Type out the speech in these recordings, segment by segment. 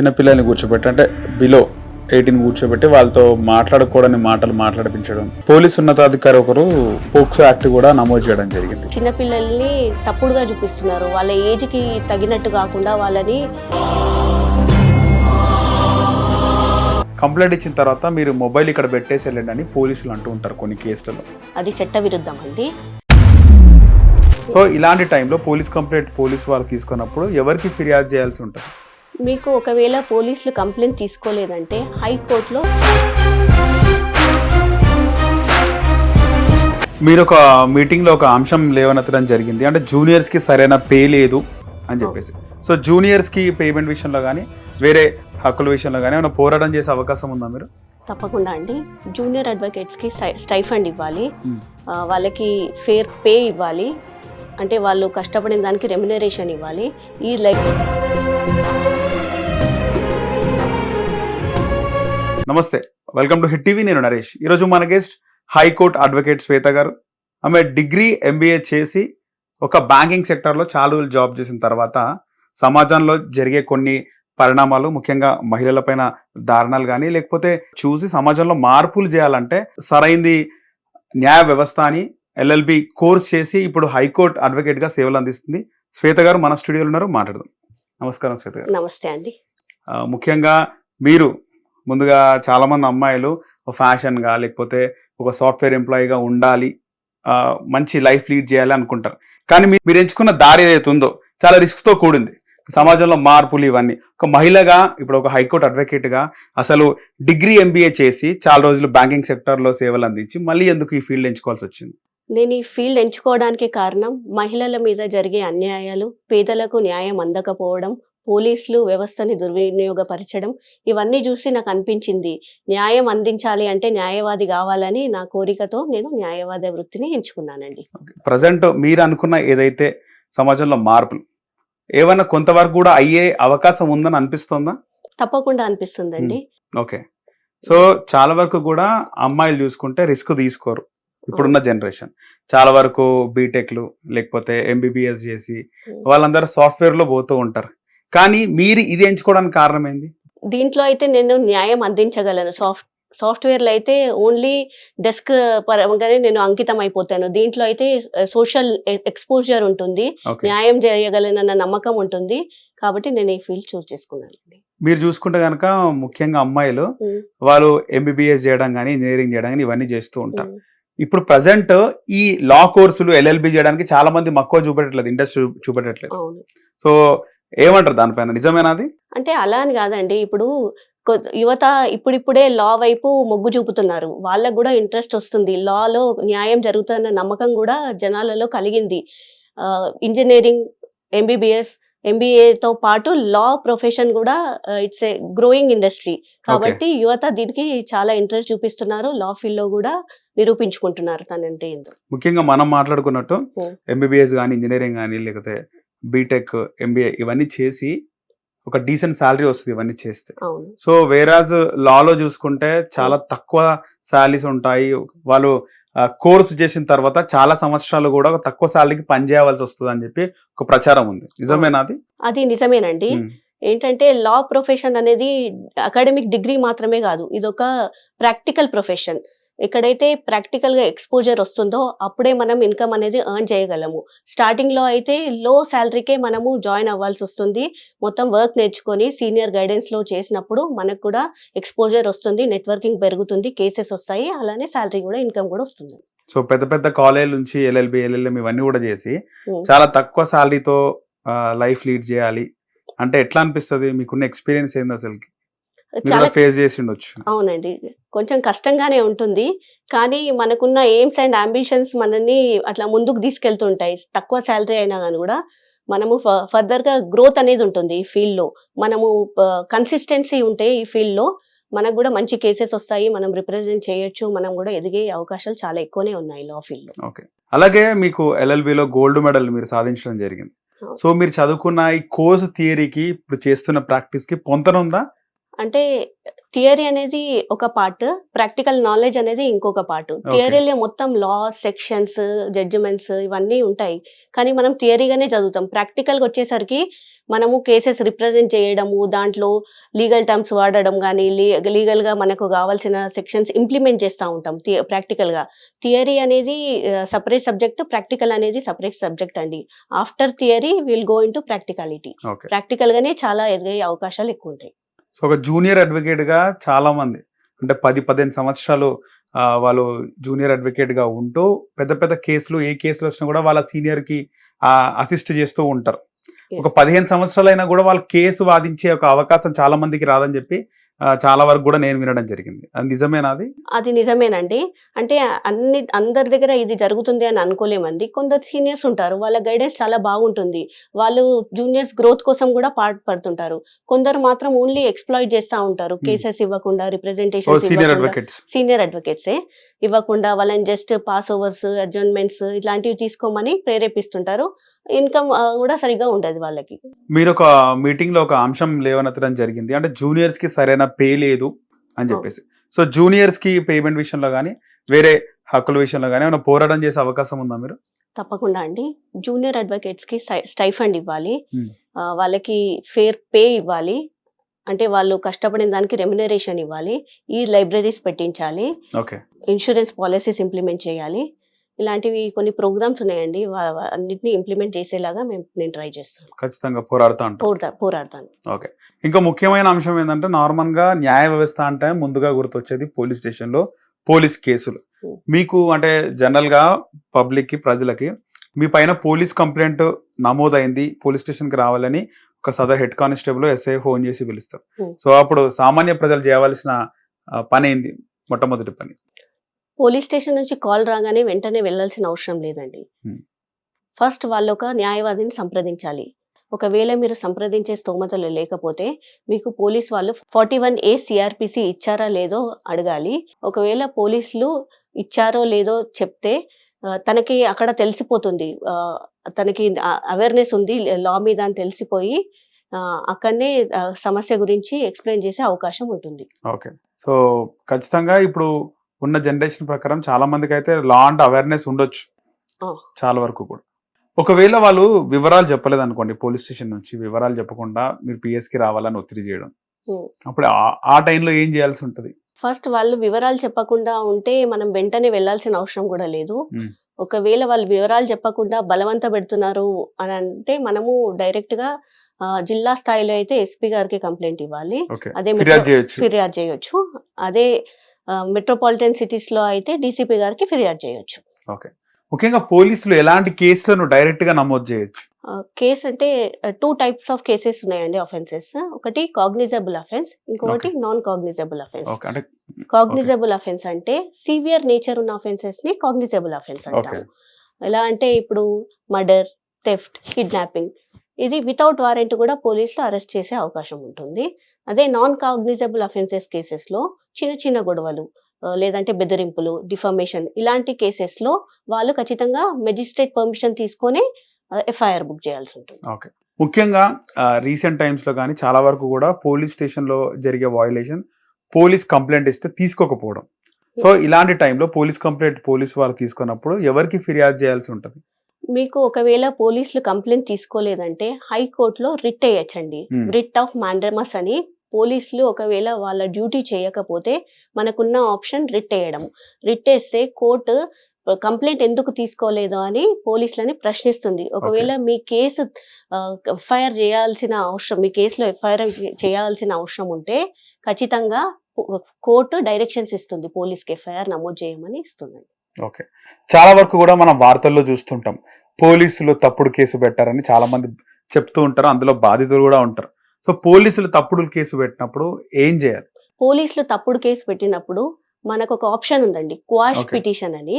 చిన్నపిల్లల్ని కూర్చోబెట్టి అంటే బిలో ఎయిటీన్ కూర్చోబెట్టి వాళ్ళతో మాట్లాడకూడని మాటలు మాట్లాడిపించడం. పోలీస్ ఉన్నతాధికారి ఒకరు పోక్సో యాక్ట్ కూడా నమోదు చేయడం జరిగింది. చిన్నపిల్లల్ని తప్పుడుగా చూపిస్తున్నారు. వాళ్ళ ఏజ్కి తగినట్టు కాకుండా వాళ్ళని కంప్లైంట్ ఇచ్చిన తర్వాత మీరు మొబైల్ ఇక్కడ పెట్టేసి వెళ్ళండి అని పోలీసులు అంటూ ఉంటారు కొన్ని కేసులలో. అది చట్ట విరుద్ధం అండి. సో ఇలాంటి టైంలో పోలీస్ కంప్లైంట్ పోలీస్ వారు తీసుకున్నప్పుడు ఎవరికి ఫిర్యాదు చేయాల్సి ఉంటుంది? మీకు ఒకవేళ పోలీసులు కంప్లైంట్ తీసుకోలేదంటే హైకోర్టులో మీరు ఒక మీటింగ్లో ఒక అంశం లేవనెత్తడం జరిగింది. అంటే జూనియర్స్కి సరైన పే లేదు అని చెప్పేసి. సో జూనియర్స్కి పేమెంట్ విషయంలో కానీ వేరే హక్కుల విషయంలో కానీ ఏమైనా పోరాటం చేసే అవకాశం ఉందా మీరు? తప్పకుండా అండి. జూనియర్ అడ్వకేట్స్కి స్టైఫండ్ ఇవ్వాలి. వాళ్ళకి ఫేర్ పే ఇవ్వాలి. అంటే వాళ్ళు కష్టపడిన దానికి రెమ్యునరేషన్ ఇవ్వాలి. ఈ లైక్ నమస్తే వెల్కమ్ టు హిట్ టీవీ నేను నరేష్. ఈరోజు మన గెస్ట్ హైకోర్టు అడ్వకేట్ శ్వేత గారు. ఆమె డిగ్రీ ఎంబీఏ చేసి ఒక బ్యాంకింగ్ సెక్టర్లో చాలా రోజులు జాబ్ చేసిన తర్వాత సమాజంలో జరిగే కొన్ని పరిణామాలు ముఖ్యంగా మహిళలపైన దారుణాలు కానీ లేకపోతే చూసి సమాజంలో మార్పులు చేయాలంటే సరైంది న్యాయ వ్యవస్థ అని ఎల్ఎల్బి కోర్స్ చేసి ఇప్పుడు హైకోర్టు అడ్వకేట్గా సేవలు అందిస్తుంది. శ్వేత గారు మన స్టూడియోలో ఉన్నారు మాట్లాడదాం. నమస్కారం శ్వేత గారు. నమస్తే అండి. ముఖ్యంగా మీరు ముందుగా చాలామంది అమ్మాయిలు ఫ్యాషన్గా లేకపోతే ఒక సాఫ్ట్వేర్ ఎంప్లాయీగా ఉండాలి మంచి లైఫ్ లీడ్ చేయాలి అనుకుంటారు. కానీ మీ- మీరు ఎంచుకున్న దారి ఏదైతే ఉందో చాలా రిస్క్తో కూడింది. సమాజంలో మార్పులు ఇవన్నీ. ఒక మహిళగా ఇప్పుడు ఒక హైకోర్టు అడ్వకేట్గా అసలు డిగ్రీ ఎంబీఏ చేసి చాలా రోజులు బ్యాంకింగ్ సెక్టర్లో సేవలు అందించి మళ్ళీ ఎందుకు ఈ ఫీల్డ్ ఎంచుకోవాల్సి వచ్చింది? నేను ఈ ఫీల్డ్ ఎంచుకోవడానికి కారణం మహిళల మీద జరిగే అన్యాయాలు పేదలకు న్యాయం అందకపోవడం పోలీసులు వ్యవస్థని దుర్వినియోగపరచడం ఇవన్నీ చూసి నాకు అనిపించింది న్యాయం అందించాలి అంటే న్యాయవాది కావాలని నా కోరికతో నేను న్యాయవాద వృత్తిని ఎంచుకున్నానండి. ప్రజెంట్ మీరు అనుకున్న ఏదైతే సమాజంలో మార్పులు ఏమన్నా కొంతవరకు కూడా అయ్యే అవకాశం ఉందని అనిపిస్తుందా? తప్పకుండా అనిపిస్తుందండి. ఓకే. సో చాలా వరకు కూడా అమ్మాయిలు చూసుకుంటే రిస్క్ తీసుకోరు ఇప్పుడున్న జనరేషన్. చాలా వరకు బీటెక్లు లేకపోతే ఎంబీబీఎస్ చేసి వాళ్ళందరూ సాఫ్ట్వేర్లో పోతూ ఉంటారు. కానీ మీరు ఇది ఎంచుకోవడానికి కారణం ఏంది దీంట్లో అయితే నేను న్యాయం అందించగలను. సాఫ్ట్ సాఫ్ట్వేర్లో అయితే ఓన్లీ డెస్క్ పరంగానే నేను అంకితం అయిపోతాను. దీంట్లో అయితే సోషల్ ఎక్స్పోజర్ ఉంటుంది. న్యాయం చేయగలనన్న నమ్మకం ఉంటుంది. కాబట్టి నేను ఈ ఫీల్డ్ చూస్ చేసుకున్నాను మీరు చూసుకుంటే కనుక ముఖ్యంగా అమ్మాయిలు. వాళ్ళు ఎంబీబీఎస్ చేయడం కానీ ఇంజనీరింగ్ చేయడం కానీ ఇవన్నీ చేస్తూ ఉంటారు. ఇప్పుడు ప్రజెంట్ ఈ లా కోర్సులు ఎల్ఎల్బి చేయడానికి చాలా మంది మక్కువ చూపెట్టట్లేదు ఇంట్రెస్ట్ చూపెట్టట్లేదు. సో ఏమంటారు దానిపైన? నిజమేనా అది? అంటే అలా అని కాదండి. ఇప్పుడు యువత ఇప్పుడిప్పుడే లా వైపు మొగ్గు చూపుతున్నారు. వాళ్ళకు కూడా ఇంట్రెస్ట్ వస్తుంది. లాలో న్యాయం జరుగుతున్న నమ్మకం కూడా జనాలలో కలిగింది. ఇంజనీరింగ్ ఎంబీబీఎస్ ఎంబీఏతో పాటు లా ప్రొఫెషన్ కూడా ఇట్స్ ఏ గ్రోయింగ్ ఇండస్ట్రీ. కాబట్టి యువత దీనికి చాలా ఇంట్రెస్ట్ చూపిస్తున్నారు. లా ఫీల్డ్లో కూడా నిరూపించుకుంటున్నారు తనంటే ముఖ్యంగా మనం మాట్లాడుకున్నట్టు. ఎంబీబీఎస్ కానీ ఇంజనీరింగ్ కానీ లేకపోతే బీటెక్ ఎంబీఏ ఇవన్నీ చేసి ఒక డీసెంట్ శాలరీ వస్తుంది ఇవన్నీ చేస్తే. సో వేరాజ్ లాలో చూసుకుంటే చాలా తక్కువ శాలరీస్ ఉంటాయి. వాళ్ళు కోర్స్ చేసిన తర్వాత చాలా సంవత్సరాలు కూడా ఒక తక్కువ శాలరీకి పనిచేయవలసి వస్తుంది అని చెప్పి ఒక ప్రచారం ఉంది. నిజమేనా అది అది నిజమేనండి. ఏంటంటే లా ప్రొఫెషన్ అనేది అకాడమిక్ డిగ్రీ మాత్రమే కాదు. ఇది ఒక ప్రాక్టికల్ ప్రొఫెషన్ ఎక్కడైతే ప్రాక్టికల్గా ఎక్స్పోజర్ వస్తుందో అప్పుడే మనం ఇన్కమ్ అనేది ఎర్న్ చేయగలము. స్టార్టింగ్లో అయితే లో శాలరీకే మనము జాయిన్ అవ్వాల్సి వస్తుంది. మొత్తం వర్క్ నేర్చుకొని సీనియర్ గైడెన్స్లో చేసినప్పుడు మనకు కూడా ఎక్స్పోజర్ వస్తుంది నెట్వర్కింగ్ పెరుగుతుంది కేసెస్ వస్తాయి అలానే శాలరీ కూడా ఇన్కమ్ కూడా వస్తుంది. సో పెద్ద పెద్ద కాలేజ్ నుంచి ఎల్ఎల్బి ఎల్ఎల్ఎం ఇవన్నీ కూడా చేసి. చాలా తక్కువ శాలరీతో లైఫ్ లీడ్ చేయాలి. అంటే ఎట్లా అనిపిస్తుంది? మీకున్న ఎక్స్పీరియన్స్ ఏంది అసలు చాలా ఫేస్ చేసి ఉండొచ్చు. అవునండి. కొంచెం కష్టంగానే ఉంటుంది. కానీ మనకున్న ఎయిమ్స్ అండ్ అంబిషన్స్ మనల్ని అట్లా ముందుకు తీసుకెళ్తుంటాయి. తక్కువ శాలరీ అయినా కానీ కూడా మనము ఫర్దర్గా గ్రోత్ అనేది ఉంటుంది ఈ ఫీల్డ్లో. మనము కన్సిస్టెన్సీ ఉంటే ఈ ఫీల్డ్లో మనకు కూడా మంచి కేసెస్ వస్తాయి. మనం రిప్రజెంట్ చేయొచ్చు. మనం కూడా ఎదిగే అవకాశాలు చాలా ఎక్కువనే ఉన్నాయి లా ఫీల్డ్లో. ఓకే. అలాగే మీకు ఎల్ఎల్బిలో గోల్డ్ మెడల్ మీరు సాధించడం జరిగింది. సో మీరు చదువుకున్న ఈ కోర్స్ థియరీకి ఇప్పుడు చేస్తున్న ప్రాక్టీస్కి పొంతనుందా అంటే థియరీ అనేది ఒక పార్ట్ ప్రాక్టికల్ నాలెడ్జ్ అనేది ఇంకొక పార్ట్. థియరీలో మొత్తం లా సెక్షన్స్ జడ్జిమెంట్స్ ఇవన్నీ ఉంటాయి. కానీ మనం థియరీగానే చదువుతాం. ప్రాక్టికల్గా వచ్చేసరికి మనము కేసెస్ రిప్రజెంట్ చేయడము దాంట్లో లీగల్ టర్మ్స్ వాడడం కానీ లీగల్గా మనకు కావాల్సిన సెక్షన్స్ ఇంప్లిమెంట్ చేస్తూ ఉంటాం ప్రాక్టికల్గా. థియరీ అనేది సపరేట్ సబ్జెక్ట్ ప్రాక్టికల్ అనేది సపరేట్ సబ్జెక్ట్ అండి. After theory will go into practicality ప్రాక్టికల్గానే చాలా ఎదిగే అవకాశాలు ఎక్కువ ఉంటాయి. సో ఒక జూనియర్ అడ్వకేట్గా చాలా మంది అంటే పది పదిహేను సంవత్సరాలు వాళ్ళు జూనియర్ అడ్వకేట్గా ఉంటూ పెద్ద పెద్ద కేసులు ఏ కేసులు వచ్చినా కూడా వాళ్ళ సీనియర్కి అసిస్ట్ చేస్తూ ఉంటారు. ఒక పదిహేను సంవత్సరాలైనా కూడా వాళ్ళు కేసు వాదించే ఒక అవకాశం చాలా మందికి రాదని చెప్పి చాలా వరకు కూడా నేను వినడం జరిగింది. అది నిజమేనా అది? అది నిజమేనండి. అంటే అన్ని అందరి దగ్గర ఇది జరుగుతుంది అని అనుకోలేమండి. కొందరు సీనియర్స్ ఉంటారు వాళ్ళ గైడెన్స్ చాలా బాగుంటుంది. వాళ్ళు జూనియర్స్ గ్రోత్ కోసం కూడా పాటుపడుతుంటారు కొందరు మాత్రం ఓన్లీ ఎక్స్ప్లాయిట్ చేస్తూ ఉంటారు. కేసెస్ ఇవ్వకుండా రిప్రజెంటేషన్ సీనియర్ అడ్వకేట్స్. సీనియర్ అడ్వకేట్సే. ఇవ్వకుండా వాళ్ళని జస్ట్ పాస్ ఓవర్స్ అడ్జర్న్మెంట్స్ ఇట్లాంటివి తీసుకోమని ప్రేరేపిస్తుంటారు. ఇన్కమ్ కూడా సరిగా ఉండదు వాళ్ళకి. మీరు ఒక మీటింగ్లో ఒక అంశం లేవనెత్తడం జరిగింది. అంటే జూనియర్స్కి సరైన పే లేదు అని చెప్పేసి. సో జూనియర్స్కి పేమెంట్ విషయంలో కానీ వేరే హక్కుల విషయంలో కానీ ఏమైనా పోరాటం చేసే అవకాశం ఉందా మీరు? తప్పకుండా అండి. జూనియర్ అడ్వకేట్స్కి స్టైఫండ్ ఇవ్వాలి. వాళ్ళకి ఫేర్ పే ఇవ్వాలి. అంటే వాళ్ళు కష్టపడిన దానికి రెమ్యునరేషన్ ఇవ్వాలి. ఈ లైబ్రరీస్ పెట్టించాలి. ఓకే. ఇన్సూరెన్స్ పాలసీస్ ఇంప్లిమెంట్ చేయాలి. ఇలాంటివి కొన్ని ప్రోగ్రామ్స్ ఉన్నాయండి. అన్నిటిని ఇంప్లిమెంట్ చేసేలాగా మేము నేను ట్రై చేస్తాను. ఖచ్చితంగా పోరాడుతూ ఉంటాం పోరాడతా పోరాడతాను. ఓకే. ఇంకా ముఖ్యమైన అంశం ఏంటంటే నార్మల్గా న్యాయ వ్యవస్థ అంటే ముందుగా గుర్తొచ్చేది పోలీస్ స్టేషన్లో పోలీస్ కేసులు. మీకు అంటే జనరల్గా పబ్లిక్కి ప్రజలకి మీ పైన పోలీస్ కంప్లైంట్ నమోదైంది పోలీస్ స్టేషన్కి రావాలని ఒక సదర్ హెడ్ కానిస్టేబుల్ ఎస్ఐ ఫోన్ చేసి పిలుస్తారు. సో అప్పుడు సామాన్య ప్రజలు చేయవలసిన పని ఏంది? మొట్టమొదటి పని. పోలీస్ స్టేషన్ నుంచి కాల్ రాగానే వెంటనే వెళ్ళాల్సిన అవసరం లేదండి. ఫస్ట్ వాళ్ళు ఒక న్యాయవాదిని సంప్రదించాలి. ఒకవేళ మీరు సంప్రదించే స్తోమతలు లేకపోతే మీకు పోలీస్ వాళ్ళు ఫార్టీ వన్ ఏ సిఆర్పిసి ఇచ్చారా లేదో అడగాలి. ఒకవేళ పోలీసులు ఇచ్చారో లేదో చెప్తే తనకి అక్కడ తెలిసిపోతుంది. తనకి అవేర్నెస్ ఉంది లా మీద అని తెలిసిపోయి అక్కడనే సమస్య గురించి ఎక్స్ప్లెయిన్ చేసే అవకాశం ఉంటుంది. ఓకే. సో ఖచ్చితంగా ఇప్పుడు ఉన్న జనరేషన్ ప్రకారం చాలా మందికి అయితే లా అండ్ అవేర్నెస్ ఉండొచ్చు. చాలా వరకు కూడా. ఒకవేళ వాళ్ళు వివరాలు చెప్పలేదు అనుకోండి పోలీస్ స్టేషన్ నుంచి వివరాలు చెప్పకుండా మీరు PS కి రావాలని ఒత్తిడి చేయడం. అప్పుడు ఆ- టైంలో ఏం చేయాల్సి ఉంటది? ఫస్ట్ వాళ్ళు వివరాలు చెప్పకుండా ఉంటే మనం వెంటనే వెళ్ళాల్సిన అవసరం కూడా లేదు. ఒకవేళ వాళ్ళు వివరాలు చెప్పకుండా బలవంత పెడుతున్నారు అని అంటే మనము డైరెక్ట్గా ఆ, జిల్లా స్థాయిలో అయితే ఎస్పీ గారికి కంప్లైంట్ ఇవ్వాలి. అదే ఫిర్యాదు మెట్రో- చేయొచ్చు. ఫిర్యాదు చేయొచ్చు. అదే మెట్రోపాలిటన్ సిటీస్లో అయితే డీసీపీ గారికి ఫిర్యాదు చేయొచ్చు. ముఖ్యంగా పోలీసులు ఎలాంటి కేసులను డైరెక్ట్గా నమోదు చేయొచ్చు? కేసు అంటే టూ టైప్స్ ఆఫ్ కేసెస్ ఉన్నాయండి అఫెన్సెస్ ఒకటి కాగ్నిజబుల్ అఫెన్స్ ఇంకొకటి non cognizable offence cognizable offence అంటే సివియర్ నేచర్ ఉన్న అఫెన్సెస్ని కాగ్నిజబుల్ అఫెన్స్ అంటాము. ఎలా అంటే ఇప్పుడు మర్డర్ థెఫ్ట్ కిడ్నాపింగ్ ఇది వితౌట్ వారెంట్ కూడా పోలీసులు అరెస్ట్ చేసే అవకాశం ఉంటుంది. అదే నాన్ కాగ్నిజబుల్ అఫెన్సెస్ కేసెస్లో చిన్న చిన్న గొడవలు లేదంటే బెదిరింపులు డిఫర్మేషన్ ఇలాంటి కేసెస్లో వాళ్ళు ఖచ్చితంగా మెజిస్ట్రేట్ పర్మిషన్ తీసుకొని ఎఫ్ఐఆర్ బుక్ చేయాల్సి ఉంటుంది. ఓకే. ముఖ్యంగా రీసెంట్ టైమ్స్లో కానీ చాలా వరకు కూడా పోలీస్ స్టేషన్లో జరిగే వయలేషన్ పోలీస్ కంప్లైంట్ ఇస్తే తీసుకోకపోవడం. సో ఇలాంటి టైంలో పోలీస్ కంప్లైంట్ పోలీస్ వారు తీసుకున్నప్పుడు ఎవరికి ఫిర్యాదు చేయాల్సి ఉంటుంది? మీకు ఒకవేళ పోలీసులు కంప్లైంట్ తీసుకోలేదంటే హైకోర్టులో రిట్ వేయచ్చండి. Hmm. రిట్ ఆఫ్ మాండమస్ అని పోలీసులు ఒకవేళ వాళ్ళ డ్యూటీ చేయకపోతే మనకున్న ఆప్షన్ రిట్ వేయడం రిట్ వేస్తే కోర్టు కంప్లైంట్ ఎందుకు తీసుకోలేదు అని పోలీసులని ప్రశ్నిస్తుంది. ఒకవేళ మీ కేసు ఎఫ్ఐఆర్ చేయాల్సిన అవసరం మీ కేసులో ఎఫ్ఐఆర్ చేయాల్సిన అవసరం ఉంటే ఖచ్చితంగా కోర్టు డైరెక్షన్స్ ఇస్తుంది. పోలీస్కి ఎఫ్ఐఆర్ నమోదు చేయమని ఇస్తుంది. ఓకే. చాలా వరకు కూడా మనం వార్తల్లో చూస్తుంటాం. పోలీసులు తప్పుడు కేసు పెట్టారని చాలా మంది చెప్తూ ఉంటారు. అందులో బాధితులు కూడా ఉంటారు. సో పోలీసులు తప్పుడు కేసు పెట్టినప్పుడు ఏం చేయాలి? పోలీసులు తప్పుడు కేసు పెట్టినప్పుడు మనకు ఒక ఆప్షన్ ఉందండి క్వాష్. పిటిషన్ అని.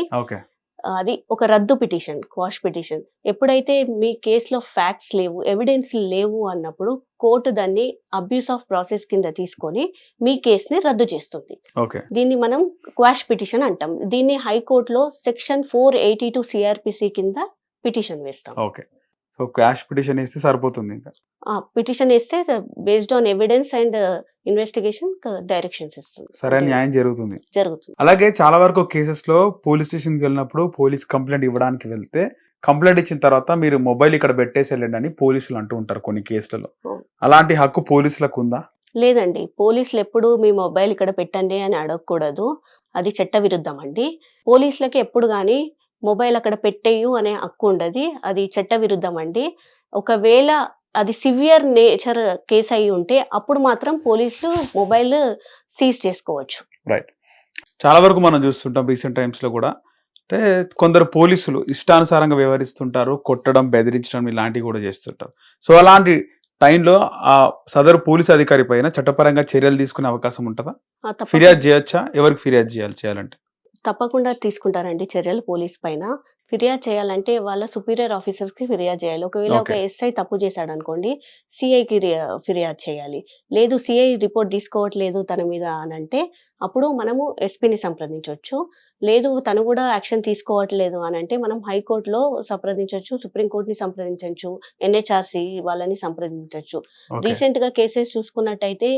అది ఒక రద్దు పిటిషన్ క్వాష్ పిటిషన్ ఎప్పుడైతే మీ కేసులో ఫ్యాక్ట్స్ లేవు ఎవిడెన్స్ లేవు అన్నప్పుడు కోర్టు దాన్ని అబ్యూస్ ఆఫ్ ప్రాసెస్ కింద తీసుకొని మీ కేసుని రద్దు చేస్తుంది. దీన్ని మనం క్వాష్ పిటిషన్ అంటాం. దీన్ని హైకోర్టులో section four eighty two CrPC కింద పిటిషన్ వేస్తాం. సో క్యాష్ పిటిషన్ ఇస్తే సరిపోతుంది ఇంకా. పిటిషన్ వేస్తే based on evidence and investigation directions ఇస్తుంది. అంటే న్యాయం జరుగుతుంది. జరుగుతుంది. అలాగే చాలా వరకు కేసెస్లో పోలీస్ స్టేషన్కి వెళ్ళినప్పుడు పోలీస్ కంప్లైంట్ ఇవ్వడానికి వెళ్తే కంప్లైంట్ ఇచ్చిన తర్వాత మీరు మొబైల్ ఇక్కడ పెట్టేసి వెళ్ళండి అని పోలీసులు అంటూ ఉంటారు కొన్ని కేసులలో. అలాంటి హక్కు పోలీసులకు ఉందా? లేదండి. పోలీసులు ఎప్పుడు మీ మొబైల్ ఇక్కడ పెట్టండి అని అడగకూడదు. అది చట్ట విరుద్ధం అండి. పోలీసులకి ఎప్పుడు కానీ మొబైల్ అక్కడ పెట్టేయు అనే హక్కు ఉండదు. అది చట్ట విరుద్ధం అండి. ఒకవేళ అది సివియర్ నేచర్ కేసు అయి ఉంటే అప్పుడు మాత్రం పోలీసులు మొబైల్ సీజ్ చేసుకోవచ్చు. చాలా వరకు మనం చూస్తుంటాం రీసెంట్ టైమ్స్లో కూడా. అంటే కొందరు పోలీసులు ఇష్టానుసారంగా వ్యవహరిస్తుంటారు కొట్టడం బెదిరించడం ఇలాంటివి కూడా చేస్తుంటారు. సో అలాంటి టైంలో ఆ సదరు పోలీస్ అధికారి పైన చట్టపరంగా చర్యలు తీసుకునే అవకాశం ఉంటుందా? ఫిర్యాదు చేయొచ్చా? ఎవరికి ఫిర్యాదు చేయాలి చేయాలంటే? తప్పకుండా తీసుకుంటారండి చర్యలు పోలీస్ పైన. ఫిర్యాదు చేయాలంటే వాళ్ళ సుపీరియర్ ఆఫీసర్స్కి ఫిర్యాదు చేయాలి. ఒకవేళ ఒక. ఎస్ఐ తప్పు చేశాడు అనుకోండి సిఐకి ఫిర్యాదు చేయాలి. లేదు సిఐ రిపోర్ట్ తీసుకోవట్లేదు తన మీద అని అంటే అప్పుడు మనము ఎస్పీని సంప్రదించవచ్చు లేదు తను కూడా యాక్షన్ తీసుకోవట్లేదు అని అంటే మనం హైకోర్టులో సంప్రదించవచ్చు సుప్రీంకోర్టుని సంప్రదించవచ్చు ఎన్హెచ్ఆర్సి వాళ్ళని సంప్రదించవచ్చు రీసెంట్గా కేసెస్ చూసుకున్నట్టయితే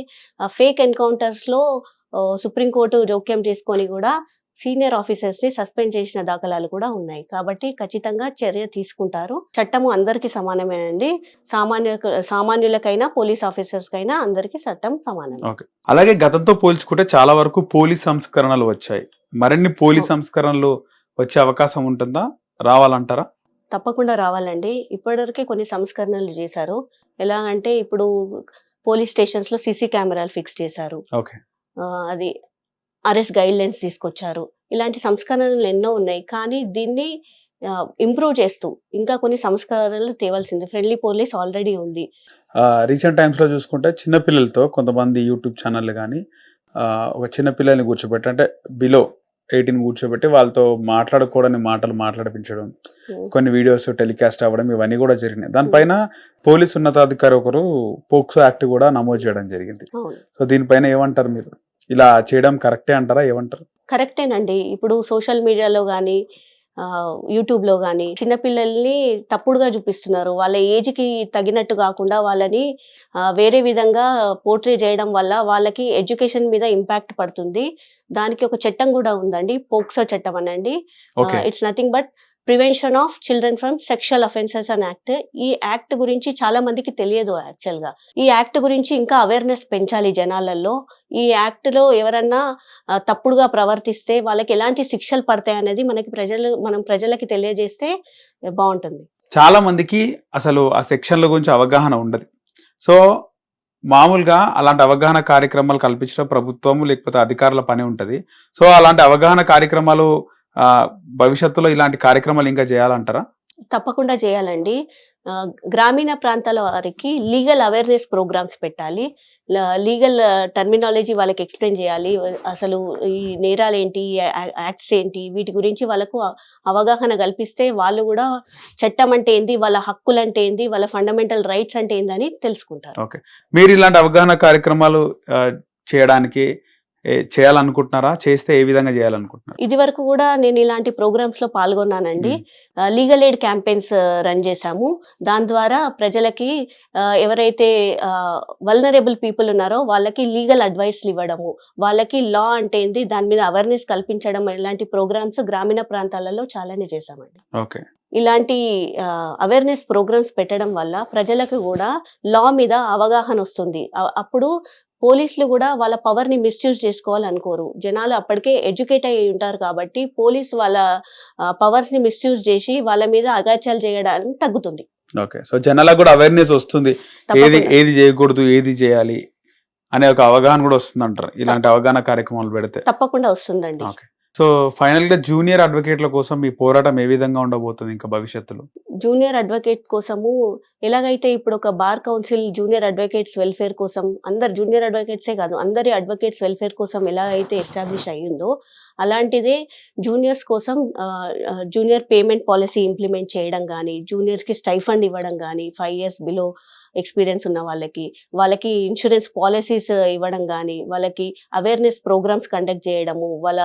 ఫేక్ ఎన్కౌంటర్స్లో సుప్రీంకోర్టు జోక్యం చేసుకొని కూడా సీనియర్ ఆఫీసర్స్ని సస్పెండ్ చేసిన దాఖలాలు కూడా ఉన్నాయి. కాబట్టి ఖచ్చితంగా చర్య తీసుకుంటారు. చట్టము అందరికీ సమానమేనండి. సామాన్య సామాన్యులకైనా పోలీస్ ఆఫీసర్స్ కైనా అందరికీ చట్టం సమానమే. అలాగే గతంతో పోల్చుకుంటే చాలా వరకు పోలీస్ సంస్కరణలు వచ్చాయి. మరిన్ని పోలీస్ సంస్కరణలు వచ్చే అవకాశం ఉంటుందా? రావాలంటారా? తప్పకుండా రావాలండి. ఇప్పటివరకే కొన్ని సంస్కరణలు చేశారు. ఎలాగంటే ఇప్పుడు పోలీస్ స్టేషన్స్లో సీసీ కెమెరాలు ఫిక్స్ చేశారు. అది అరెస్ట్ గైడ్ లైన్స్ తీసుకొచ్చారు. ఇలాంటి సంస్కరణలు ఎన్నో ఉన్నాయి. కానీ దీన్ని ఇంప్రూవ్ చేస్తూ ఇంకా కొన్ని సంస్కరణలు తేవాల్సింది. ఫ్రెండ్లీ పోలీస్ ఆల్రెడీ ఉంది. రీసెంట్ టైమ్స్లో చూసుకుంటే చిన్న పిల్లలతో కొంతమంది యూట్యూబ్ ఛానల్ కానీ ఒక చిన్న పిల్లల్ని కూర్చోబెట్టి అంటే బిలో ఎయిటీన్ కూర్చోబెట్టి వాళ్ళతో మాట్లాడకూడని మాటలు మాట్లాడిపించడం కొన్ని వీడియోస్ టెలికాస్ట్ అవ్వడం ఇవన్నీ కూడా జరిగినాయి. దానిపైన పోలీస్ ఉన్నతాధికారి ఒకరు పోక్సో యాక్ట్ కూడా నమోదు చేయడం జరిగింది. సో దీనిపైన ఏమంటారు మీరు? ఇలా చేయడం కరెక్టే అంటారా? ఏమంటారు? కరెక్టేనండి. ఇప్పుడు సోషల్ మీడియాలో కానీ యూట్యూబ్లో కానీ చిన్నపిల్లల్ని తప్పుడుగా చూపిస్తున్నారు. వాళ్ళ ఏజ్కి తగినట్టు కాకుండా వాళ్ళని వేరే విధంగా పోర్ట్రే చేయడం వల్ల వాళ్ళకి ఎడ్యుకేషన్ మీద ఇంపాక్ట్ పడుతుంది. దానికి ఒక చట్టం కూడా ఉందండి. పోక్సో చట్టం అనండి. It's nothing but prevention of children from sexual offences అనే యాక్ట్. ఈ యాక్ట్ గురించి చాలా మందికి తెలియదు యాక్చువల్గా ఈ యాక్ట్ గురించి ఇంకా అవేర్నెస్ పెంచాలి జనాలలో. ఈ యాక్ట్లో ఎవరన్నా తప్పుడుగా ప్రవర్తిస్తే వాళ్ళకి ఎలాంటి శిక్షలు పడతాయి అనేది మనకి ప్రజలు మనం ప్రజలకి తెలియజేస్తే బాగుంటుంది. చాలా మందికి అసలు ఆ సెక్షన్ల గురించి అవగాహన ఉండదు. సో మామూలుగా అలాంటి అవగాహన కార్యక్రమాలు కల్పించడం ప్రభుత్వం లేకపోతే అధికారుల పని ఉంటుంది. సో అలాంటి అవగాహన కార్యక్రమాలు భవిష్యత్తులో ఇలాంటి కార్యక్రమాలు ఇంకా చేయాలంటారా? తప్పకుండా చేయాలండి. గ్రామీణ ప్రాంతాల వారికి లీగల్ అవేర్నెస్ ప్రోగ్రామ్స్ పెట్టాలి. లీగల్ టర్మినాలజీ వాళ్ళకి ఎక్స్ప్లెయిన్ చేయాలి. అసలు ఈ నేరాలు ఏంటి యాక్ట్స్ ఏంటి వీటి గురించి వాళ్ళకు అవగాహన కల్పిస్తే వాళ్ళు కూడా చట్టం అంటే ఏంది వాళ్ళ హక్కులు అంటే ఏంది వాళ్ళ ఫండమెంటల్ రైట్స్ అంటే ఏందని తెలుసుకుంటారు. మీరు ఇలాంటి అవగాహన కార్యక్రమాలు చేయడానికి చేయాలనుకుంటున్నారా? చేస్తే ఏ విధంగా చేయాలనుకుంటున్నారు? ఇది వరకు కూడా నేను ఇలాంటి ప్రోగ్రామ్స్లో పాల్గొన్నానండి లీగల్ ఎయిడ్ క్యాంపెయిన్స్ రన్ చేశాము. దాని ద్వారా ప్రజలకి ఎవరైతే వల్నరబుల్ పీపుల్ ఉన్నారో వాళ్ళకి లీగల్ అడ్వైస్లు ఇవ్వడము వాళ్ళకి లా అంటే ఏంది దాని మీద అవేర్నెస్ కల్పించడం ఇలాంటి ప్రోగ్రామ్స్ గ్రామీణ ప్రాంతాలలో చాలానే చేశామండి. ఓకే. ఇలాంటి అవేర్నెస్ ప్రోగ్రామ్స్ పెట్టడం వల్ల ప్రజలకు కూడా లా మీద అవగాహన వస్తుంది. అప్పుడు పోలీసులు కూడా వాళ్ళ పవర్ని మిస్యూజ్ చేసుకోవాలనుకోరు. జనాలు అప్పటికే ఎడ్యుకేట్ అయి ఉంటారు కాబట్టి పోలీస్ వాళ్ళ పవర్స్ని మిస్యూజ్ చేసి వాళ్ళ మీద అగాచాలు చేయడానికి తగ్గుతుంది. ఓకే. సో జనాలకు కూడా అవేర్నెస్ వస్తుంది. ఏది. ఏది చేయకూడదు ఏది చేయాలి అనే ఒక అవగాహన కూడా వస్తుంది అంటారు ఇలాంటి అవగాహన కార్యక్రమాలు పెడితే. తప్పకుండా వస్తుందండి. ఓకే. సో ఫైనల్గా జూనియర్ అడ్వకేట్ల కోసం మీ పోరాటం ఏ విధంగా ఉండబోతుంది ఇంకా భవిష్యత్తులో? జూనియర్ అడ్వకేట్ కోసము ఎలాగైతే ఇప్పుడు ఒక bar council junior advocates welfare కోసం అందరు జూనియర్ అడ్వకేట్సే కాదు అందరి అడ్వకేట్స్ వెల్ఫేర్ కోసం ఎలాగైతే ఎస్టాబ్లిష్ అయ్యిందో అలాంటిదే జూనియర్స్ కోసం జూనియర్ పేమెంట్ పాలసీ ఇంప్లిమెంట్ చేయడం కానీ జూనియర్స్కి స్టైఫండ్ ఇవ్వడం కానీ ఫైవ్ ఇయర్స్ బిలో ఎక్స్పీరియన్స్ ఉన్న వాళ్ళకి వాళ్ళకి ఇన్సూరెన్స్ పాలసీస్ ఇవ్వడం కానీ వాళ్ళకి అవేర్నెస్ ప్రోగ్రామ్స్ కండక్ట్ చేయడము వాళ్ళ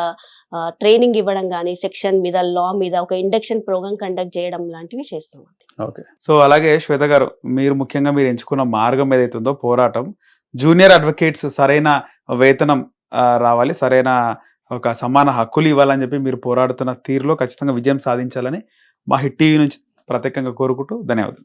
ట్రైనింగ్ ఇవ్వడం కానీ సెక్షన్ మీద లా మీద ఒక ఇండక్షన్ ప్రోగ్రామ్ కండక్ట్ చేయడం లాంటివి చేస్తాం ఓకే. సో అలాగే శ్వేత గారు మీరు ముఖ్యంగా మీరు ఎంచుకున్న మార్గం ఏదైతే ఉందో పోరాటం జూనియర్ అడ్వకేట్స్ సరైన వేతనం రావాలి సరైన ఒక సమాన హక్కులు ఇవ్వాలని చెప్పి మీరు పోరాడుతున్న తీరులో ఖచ్చితంగా విజయం సాధించాలని మా హిట్ టీవీ నుంచి ప్రత్యేకంగా కోరుకుంటూ ధన్యవాదాలు.